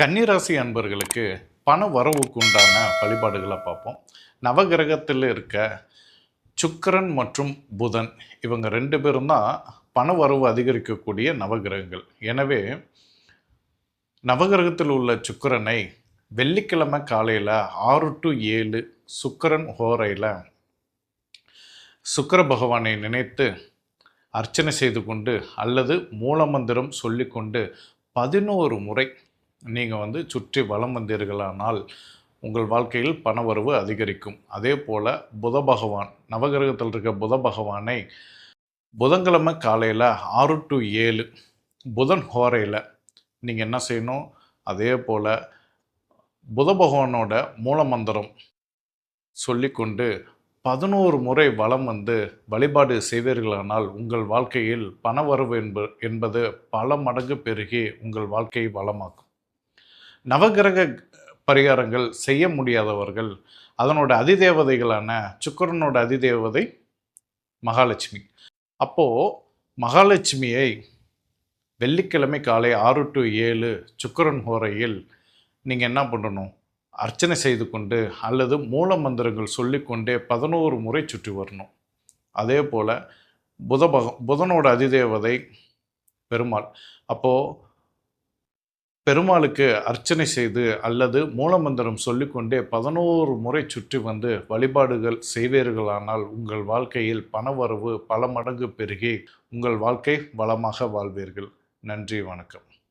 கன்னிராசி அன்பர்களுக்கு பண வரவுக்கு உண்டான வழிபாடுகளை பார்ப்போம். நவகிரகத்தில் இருக்க சுக்கிரன் மற்றும் புதன் இவங்க ரெண்டு பேரும் தான் பண வரவு அதிகரிக்கக்கூடிய நவகிரகங்கள். எனவே நவகிரகத்தில் உள்ள சுக்கரனை வெள்ளிக்கிழமை காலையில் ஆறு டு ஏழு சுக்கிரன் ஹோரையில் சுக்கிர பகவானை நினைத்து அர்ச்சனை செய்து கொண்டு அல்லது மூலமந்திரம் சொல்லிக்கொண்டு பதினோரு முறை நீங்கள் வந்து சுற்றி வளம் வந்தீர்களானால் உங்கள் வாழ்க்கையில் பணவரவு அதிகரிக்கும். அதே போல் புத பகவான் நவகிரகத்தில் இருக்க புத பகவானை புதன்கிழமை காலையில் ஆறு டு ஏழு புதன் ஹோரையில் நீங்கள் என்ன செய்யணும்? அதே போல் புத பகவானோட மூலமந்திரம் சொல்லிக்கொண்டு பதினோரு முறை வலம் வந்து வழிபாடு செய்வீர்களானால் உங்கள் வாழ்க்கையில் பணவரவு என்ப என்பது பல மடங்கு பெருகி உங்கள் வாழ்க்கையை வளமாக்கும். நவகிரக பரிகாரங்கள் செய்ய முடியாதவர்கள் அதனோட அதிதேவதைகளான சுக்கரனோட அதிதேவதை மகாலட்சுமி. அப்போது மகாலட்சுமியை வெள்ளிக்கிழமை காலை ஆறு டு ஏழு சுக்கரன் ஹோரையில் நீங்கள் என்ன பண்ணணும்? அர்ச்சனை செய்து கொண்டு அல்லது மூல மந்திரங்கள் சொல்லிக்கொண்டே பதினோரு முறை சுற்றி வரணும். அதே போல் புத பக புதனோட அதிதேவதை பெருமாள். அப்போது பெருமாளுக்கு அர்ச்சனை செய்து அல்லது மூலமந்திரம் சொல்லிக்கொண்டே பதினோரு முறை சுற்றி வந்து வழிபாடுகள் செய்வீர்களானால் உங்கள் வாழ்க்கையில் பணவரவு பல மடங்கு பெருகி உங்கள் வாழ்க்கை வளமாக வாழ்வீர்கள். நன்றி வணக்கம்.